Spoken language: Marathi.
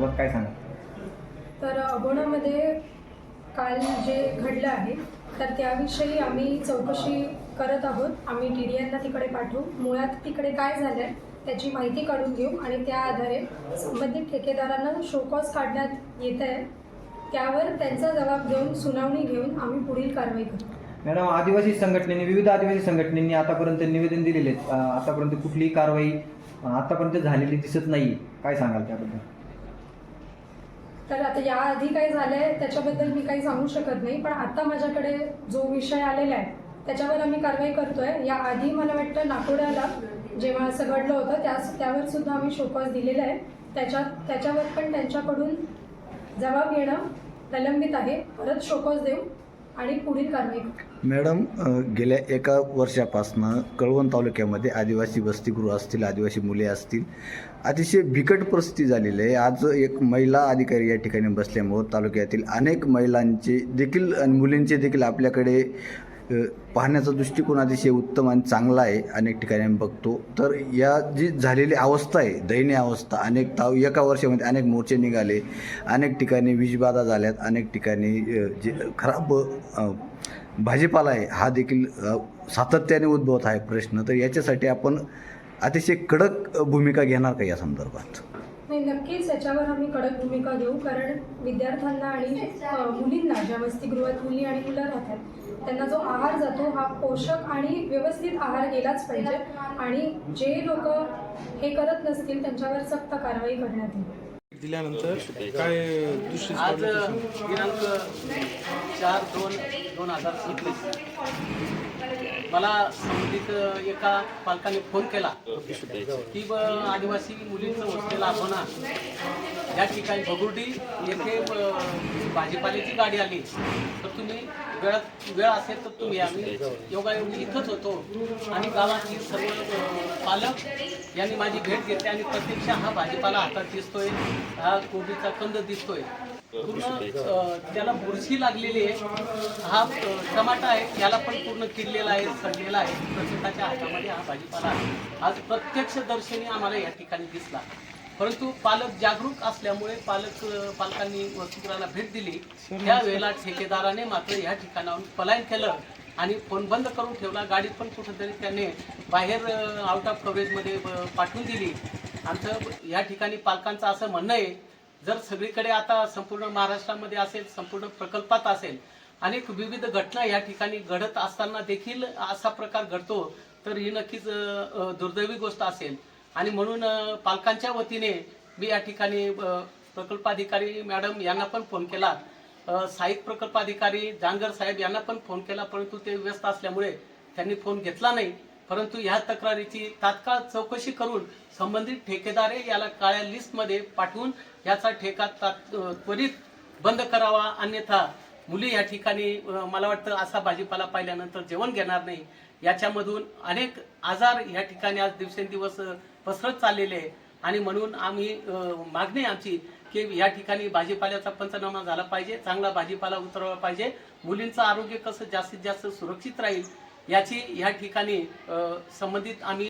संदर्भात काय सांगा तर अबोणामध्ये काल जे घडलं आहे तर त्याविषयी आम्ही चौकशी करत आहोत. आम्ही डी एनला तिकडे पाठवू. मुळात तिकडे काय झालं आहे त्याची माहिती काढून घेऊ आणि त्या आधारे संबंधित ठेकेदारांना शोकॉज काढण्यात येत आहे त्यावर त्यांचा जबाब घेऊन सुनावणी घेऊन आम्ही पुढील कारवाई करू. मॅडम आदिवासी संघटनेने विविध आदिवासी संघटनेनी आतापर्यंत निवेदन दिलेले आहेत. अं, आतापर्यंत कुठलीही कारवाई अं, आतापर्यंत झालेली दिसत नाही काय सांगाल त्याबद्दल? तर आता याआधी काय झालं आहे त्याच्याबद्दल मी काही सांगू शकत नाही पण आता माझ्याकडे जो विषय आलेला आहे त्याच्यावर आम्ही कारवाई करतोय. या आधी मला वाटतं नागपुराला जेव्हा असं घडलं होतं त्या त्यावर सुद्धा आम्ही शोकॉज दिलेला आहे. त्याच्यात त्याच्यावर पण त्यांच्याकडून जबाब घेणं प्रलंबित आहे. परत शोकॉज देऊ. आणि पुढील कारवाई मॅडम गेल्या एका वर्षापासनं कळवण तालुक्यामध्ये आदिवासी वसतिगृह असतील आदिवासी मुले असतील अतिशय बिकट परिस्थिती झालेली आहे. आज एक महिला अधिकारी या ठिकाणी बसल्यामुळं तालुक्यातील अनेक महिलांचे देखील आणि मुलींचे देखील आपल्याकडे पाहण्याचा दृष्टिकोन अतिशय उत्तम आणि चांगला आहे अनेक ठिकाणी आम्ही बघतो. तर या जी झालेली अवस्था आहे दयनीय अवस्था अनेक ताव एका वर्षामध्ये अनेक मोर्चे निघाले अनेक ठिकाणी वीजबाधा झाल्यात अनेक ठिकाणी जे खराब भाजीपाला आहे हा देखील सातत्याने उद्भवत आहे प्रश्न. तर याच्यासाठी आपण अतिशय कडक भूमिका घेणार का या संदर्भात? नाही नक्कीच याच्यावर आम्ही कडक भूमिका घेऊ कारण विद्यार्थ्यांना आणि मुलींना ज्या वसतिगृहात मुली आणि मुलं राहतात त्यांना जो आहार जातो हा पोषक आणि व्यवस्थित आहार गेलाच पाहिजे. आणि जे लोक हे करत नसतील त्यांच्यावर सक्त कारवाई करण्यात येईल. दिल्यानंतर काय आज दिनांक चार दोन दोन हजार एकवीस. मला संबंधित एका पालकाने फोन केला. की ब आदिवासी मुलींचं वसलेला म्हणा. या ठिकाणी भगुर्डी येथे भाजीपाल्याची गाडी आली. तर तुम्ही वेळात वेळ असेल तर तुम्ही आम्ही योगायोगी इथंच होतो. आणि गावातील सर्व पालक यांनी माझी भेट घेतली आणि प्रत्यक्ष हा भाजीपाला हातात दिसतोय. हा कोबीचा कंद दिसतोय. पूर्ण त्याला बुरशी लागलेली आहे हा टमाटा आहे याला पण पूर्ण किडलेला आहे सडलेला आहे. प्रत्येकाच्या हातामध्ये हा भाजीपाला आहे. आज प्रत्यक्ष दर्शनी आम्हाला या ठिकाणी दिसला. परंतु पालक जागरूक असल्यामुळे पालक पालकांनी वसतिगृहाला भेट दिली. त्यावेळेला ठेकेदाराने मात्र या ठिकाणाहून पलायन केलं आणि फोन बंद करून ठेवला. गाडी पण कुठंतरी त्याने बाहेर आउट ऑफ कव्हरेजमध्ये पाठवून दिली. आमचं या ठिकाणी पालकांचं असं म्हणणं आहे जर सगळीकडे आता संपूर्ण महाराष्ट्रामध्ये असेल संपूर्ण प्रकल्पात असेल अनेक विविध घटना या ठिकाणी घडत असताना देखील असा प्रकार घडतो तर ही नक्कीच दुर्दैवी गोष्ट असेल. आणि म्हणून पालकांच्या वतीने मी या ठिकाणी प्रकल्पाधिकारी मॅडम यांना पण फोन केला. अ, प्रकल्पाधिकारी जांगर साहेब यांना पण फोन केला परंतु ते व्यस्त असल्यामुळे त्यांनी फोन घेतला नाही. परंतु ह्या तक्रारीची तात्काळ चौकशी करून संबंधित ठेकेदारे याला काळ्या लिस्टमध्ये पाठवून याचा ठेका तात- त्वरित बंद करावा अन्यथा मुली या ठिकाणी मला वाटतं असा भाजीपाला पाहिल्यानंतर जेवण घेणार नाही. याच्यामधून अनेक आजार या ठिकाणी आज दिवसेंदिवस पसरत चाललेले आहे. आणि म्हणून आम्ही मागणी आमची की या ठिकाणी भाजीपाल्याचा पंचनामा झाला पाहिजे चांगला भाजीपाला उतरवला पाहिजे. मुलींचं आरोग्य कसं जास्तीत जास्त सुरक्षित राहील याची या ठिकाणी संबंधित आम्ही